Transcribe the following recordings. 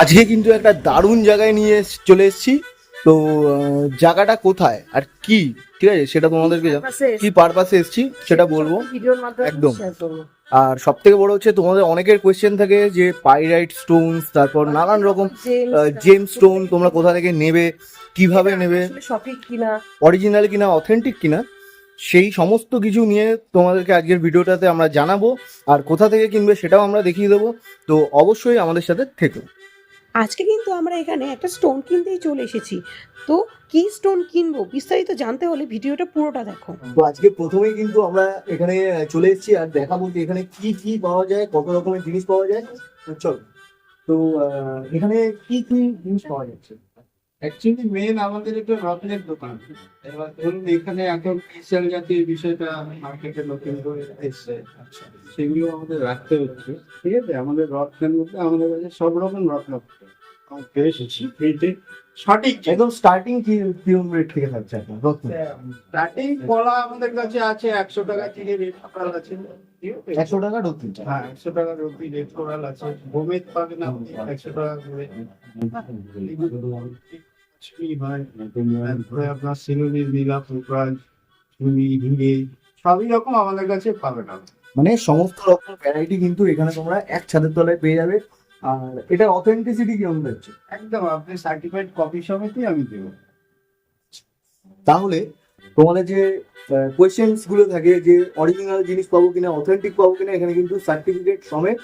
আজকে কিন্তু একটা দারুণ জায়গায় নিয়ে চলে এসেছি। তো জায়গাটা কোথায় আর কি? ঠিক আছে? সেটা তোমাদেরকে কি পারপাসে এসেছি সেটা বলব। একদম। আর সব থেকে বড় হচ্ছে তোমাদের অনেকের কোয়েশ্চেন থাকে যে পাইরাইট স্টোনস তারপর নানান রকম জেম স্টোন তোমরা কোথা থেকে নেবে কীভাবে নেবে? সঠিক কিনা? অরিজিনাল কিনা অথেন্টিক কিনা? সেই সমস্ত কিছু নিয়ে তোমাদেরকে আজকের ভিডিওটাতে আমরা জানাব। আর কোথা থেকে কিনবে সেটাও আমরা দেখিয়ে দেবো। তো অবশ্যই আমাদের সাথে থেকো। আজকে কিন্তু আমরা এখানে একটা স্টোন কিনতেই চলে এসেছি। তো কি স্টোন কিনবো? বিস্তারিত জানতে হলে ভিডিওটা পুরোটা দেখো। তো আজকে প্রথমেই কিন্তু আমরা এখানে চলে এসেছি আর দেখাবো যে এখানে কি কি পাওয়া যায়, কত রকমের জিনিস পাওয়া যায়। চলো। তো এখানে কি কি জিনিস পাওয়া যাচ্ছে? অ্যাকচুয়ালি মেন আমাদের এটা রত্নের দোকান। এবার ধরুন এখানে এখন ক্রিস্টাল জাতীয় বিষয়টা মার্কেটে নতুন করে এসছে। আচ্ছা সেগুলো আমাদের রাখতে হচ্ছে। ঠিক আছে? আমাদের রত্নের মধ্যে আমাদের কাছে সব রকম রত্ন পেয়ে এসেছি। ফ্রিতে সঠিক। একদম স্টার্টিং কি কীরকম রেট থেকে থাকছে স্টার্টিং কলা আমাদের কাছে আছে একশো টাকা থেকে রেট করাল আছে? একশো টাকা রত্ন হ্যাঁ একশো টাকা রুপি রেট করাল আছে। গোমেদ পাবেন আপনি একশো টাকা করে। হয় তারপরে আপনার সবই রকম আমাদের কাছে পাবেন আপনি মানে সমস্ত রকম ভ্যারাইটি কিন্তু এখানে তোমরা এক ছাদের তলায় পেয়ে যাবে। আর এটা অথেন্টিসিটি কীরকম যাচ্ছে একদম আপনি সার্টিফাইড কপি সমেতই আমি দেবো। তাহলে তোমাদের যে কোয়েশ্চেন্সগুলো থাকে যে অরিজিনাল জিনিস পাবো কিনা অথেন্টিক পাবো কিনা এখানে কিন্তু সার্টিফিকেট সমেত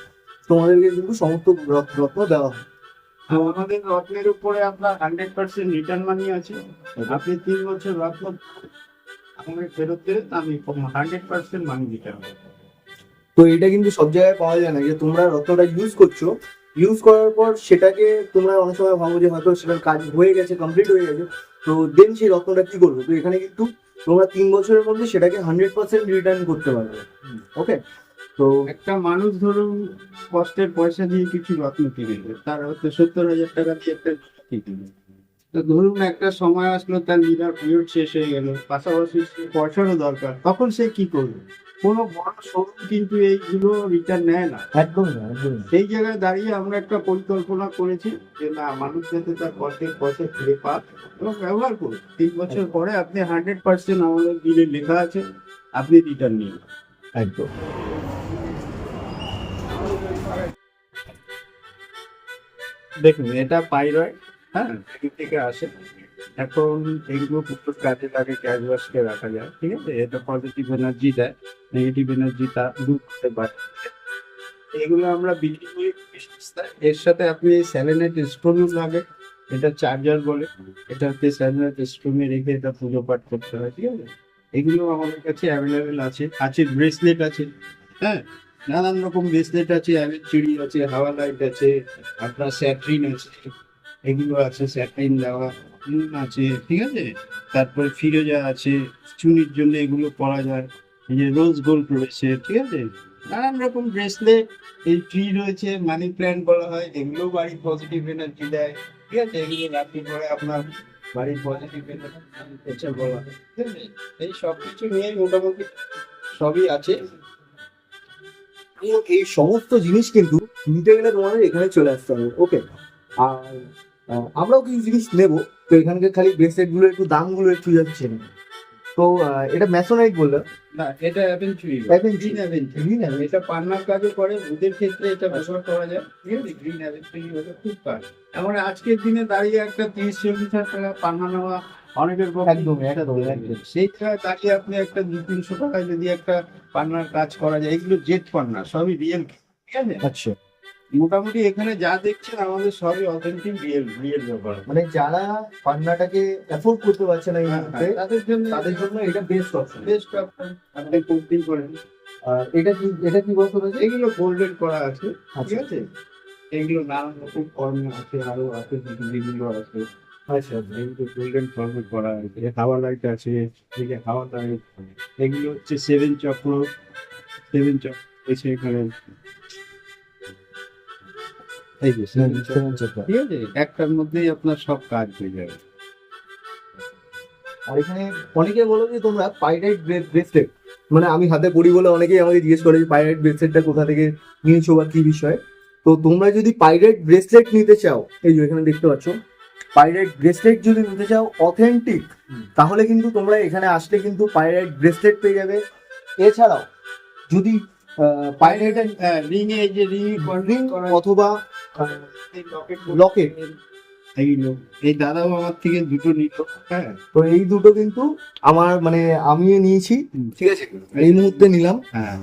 তোমাদেরকে কিন্তু সমস্ত রত- রত্ন দেওয়া হয়। আমাদের রত্নের উপরে আপনার হান্ড্রেড পার্সেন্ট রিটার্ন মানি আছে। আপনি তিন বছর রত্ন আমাকে ফেরত দিলে আমি হান্ড্রেড পার্সেন্ট মানি দিতে হবে তো এটা কিন্তু সব জায়গায় পাওয়া যায় না যে তোমরা রত্নটা ইউজ করছ। ইউজ করার পর সেটাকে তোমরা অনেক সময় ভাবো যে হয়তো সেটার কাজ হয়ে গেছে কমপ্লিট হয়ে গেছে। তো দেন সেই রত্নটা কি করবে? তো এখানে কিন্তু তোমরা তিন বছরের মধ্যে সেটাকে হান্ড্রেড পার্সেন্ট রিটার্ন করতে পারবে। ওকে তো একটা মানুষ ধরুন কষ্টের পয়সা দিয়ে কিছু রত্ন কিনেছে তার হয়তো সত্তর হাজার টাকা দিয়ে একটা কিনে তো ধরুন একটা সময় আসলো তার লিডার পিরিয়ড শেষ হয়ে গেল পাশাপাশি পয়সারও দরকার তখন সে কি করবে? কোনো বড় শোরুম কিন্তু এইগুলো রিটার্ন নেয় না। একদম না একদম না। সেই জায়গায় দাঁড়িয়ে আমরা একটা পরিকল্পনা করেছি যে না মানুষ যাতে তার কষ্টের পয়সা ফিরে পাক এবং ব্যবহার করুন তিন বছর পরে আপনি হান্ড্রেড পার্সেন্ট আমাদের বিলে লেখা আছে আপনি রিটার্ন নিন। একদম। দেখুন এটা পাইরয়েড হ্যাঁ? থেকে আসে। এখন এগুলো পুরো কাজে লাগে ক্যাশ ওয়াশকে রাখা যায় ঠিক আছে? এটা পজিটিভ এনার্জি দেয় নেগেটিভ এনার্জি তা দূর করতে পারে। এগুলো আমরা বিক্রি করি এর সাথে আপনি স্যালেনেট স্টোনও লাগে এটা চার্জার বলে। এটা হচ্ছে স্যালেনেট স্টোনে রেখে এটা পুজো পাঠ করতে হয় ঠিক আছে? এগুলো আমাদের কাছে অ্যাভেলেবেল আছে। আছে ব্রেসলেট আছে হ্যাঁ? নানান রকম ব্রেসলেট আছে চিড়ি আছে, হাওয়া লাইট আছে, আপনার স্যাটরিন আছে, এগুলো আছে স্যাটরিন দেওয়া আছে, ঠিক আছে? তারপরে ফিরোজা আছে, চুনির জন্য এগুলো পরা যায়, এই যে রোজ গোল্ড রয়েছে, ঠিক আছে? নানান রকম ব্রেসলেট এই ট্রি রয়েছে মানি প্ল্যান্ট বলা হয়, এগুলো বাড়ির পজিটিভ এনার্জি দেয়, ঠিক আছে? এগুলো রাখি পরে আপনার বাড়ির পজিটিভ এনার্জি বলা হয়, ঠিক আছে? এই সব কিছু নিয়ে মোটামুটি সবই আছে। এই সমস্ত জিনিস কিন্তু নিতে গেলে তোমাদের এখানে চলে আসতে হবে ওকে আর আমরাও কিছু জিনিস নেব তো এখানকার খালি ব্রেসলেটগুলো একটু দামগুলো একটু যাচ্ছে তো এটা ম্যাসোনাইট বললাম। না এটা অ্যাভেঞ্চুরি এটা পান্নার কাজও করে ভূতের ক্ষেত্রে এটা ব্যবহার করা যায়। ঠিক আছে? গ্রিন অ্যাভেঞ্চুরি হলে খুব কাজ। এমন আজকের দিনে দাঁড়িয়ে একটা তিরিশ চল্লিশ হাজার টাকা পান্না নেওয়া অনেকের একদম, একদম, একদম। সেই জায়গায় দাঁড়িয়ে আপনি একটা দু তিনশো টাকায় যদি একটা পান্নার কাজ করা যায় এগুলো জেট পান্না সবই রিয়েল ঠিক আছে? আচ্ছা। মোটামুটি এখানে যা দেখছেন আমাদের সবই অথেন্টিক রিয়েল রিয়েল ব্যাপার। মানে যারা পান্নাটাকে অ্যাফোর্ড করতে পারছে না এই হ্যাঁ, মুহূর্তে হ্যাঁ, তাদের জন্য তাদের জন্য এটা বেস্ট অপশন বেস্ট আপনি করতেই পারেন। আর এটা কি এটা কি বছর আছে এগুলো গোল্ডেন করা আছে ঠিক আচ্ছা। আছে? এগুলো নানান রকম ফর্ম আছে আরও আছে যেগুলো আছে। আচ্ছা আচ্ছা। এগুলো গোল্ডেন ফর্মে করা আছে হাওয়া লাইট আছে ঠিক হাওয়া লাইট এগুলো হচ্ছে সেভেন চক্র সেভেন চক্র এসে এখানে। এই যে সেভেন চক্র। ঠিক আছে? একটার মধ্যেই আপনার সব কাজ হয়ে যাবে। আর এখানে অনেকে বলো যে তোমরা পাইরাইট ব্রেসলেট মানে আমি হাতে পড়ি বলে অনেকেই আমাকে জিজ্ঞেস করে যে পাইরাইট ব্রেসলেটটা কোথা থেকে নিয়েছো বা কি বিষয়। তো তোমরা যদি পাইরেট ব্রেসলেট নিতে চাও এই যে এখানে দেখতে পাচ্ছ পাইরেট ব্রেসলেট যদি নিতে চাও অথেন্টিক তাহলে কিন্তু তোমরা এখানে আসলে কিন্তু পাইরেট ব্রেসলেট পেয়ে যাবে। এছাড়াও যদি পাইরেট হ্যাঁ রিং এ যে রিং রিং অথবা লকেট এইগুলো এই দাদাও আমার থেকে দুটো নিল হ্যাঁ। তো এই দুটো কিন্তু আমার মানে আমিও নিয়েছি। ঠিক আছে। এই মুহূর্তে নিলাম। হ্যাঁ।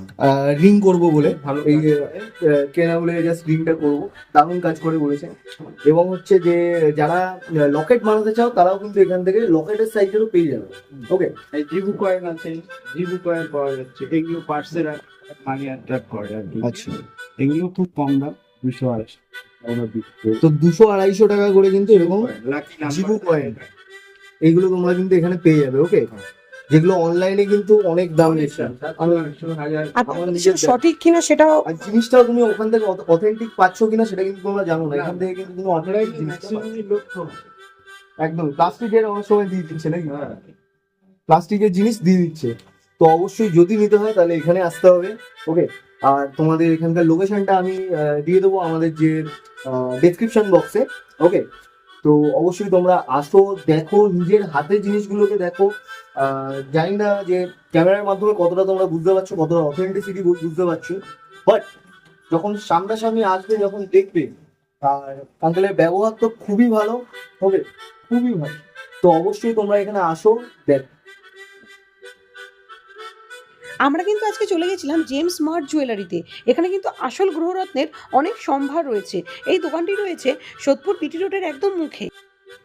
রিং করব বলে। ভালো এই কেনা বলে জাস্ট রিংটা করব। দারুণ কাজ করে বলেছে এবং হচ্ছে যে যারা লকেট বানাতে চাও তারাও কিন্তু এখান থেকে লকেটের সাইজেরও পেয়ে যাবে। ওকে এই জিবু কয়েন আছে। জিবু কয়েন পাওয়া যাচ্ছে। এগুলো পার্সের মানি অ্যাট্রাক্ট করে আর কি। আচ্ছা। এগুলো খুব কম দাম। দুশো আড়াইশো। তো দুশো আড়াইশো টাকা করে কিন্তু এরকম জিবু কয়েন। এইগুলো তোমরা কিন্তু এখানে পেয়ে যাবে ওকে যেগুলো অনলাইনে কিন্তু অনেক দাম জিনিসটা সঠিক কিনা সেটাও আর জিনিসটাও তুমি ওখান থেকে অথেন্টিক পাচ্ছ কিনা সেটা কিন্তু তোমরা জানো না। এখান থেকে কিন্তু তুমি অনলাইন জিনিসটা একদম প্লাস্টিকের অনেক সময় দিয়ে দিচ্ছে নাকি? হ্যাঁ। প্লাস্টিকের জিনিস দিয়ে দিচ্ছে। তো অবশ্যই যদি নিতে হয় তাহলে এখানে আসতে হবে ওকে আর তোমাদের এখানকার লোকেশনটা আমি দিয়ে দেবো আমাদের যে ডেসক্রিপশন বক্সে ওকে তো অবশ্যই তোমরা আসো, দেখো, নিজের হাতে জিনিসগুলোকে দেখো। জানি না যে ক্যামেরার মাধ্যমে কতটা তোমরা বুঝতে পারছ, কতটা অথেন্টিসিটি বুঝতে পারছ। বাট যখন সামনাসামনি আসবে, যখন দেখবে, আর আঙ্কেলের ব্যবহার তো খুবই ভালো হবে খুবই ভালো। তো অবশ্যই তোমরা এখানে আসো, দেখ আমরা কিন্তু আজকে চলে গেছিলাম জেমস মার্ট জুয়েলারিতে এখানে কিন্তু আসল গ্রহরত্নের অনেক সম্ভার রয়েছে। এই দোকানটি রয়েছে সোদপুর পিটি রোডের একদম মুখে।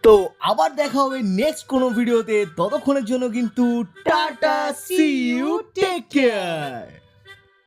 তো আবার দেখা হবে নেক্সট কোনো ভিডিওতে। ততক্ষণের জন্য কিন্তু ta-ta see you take care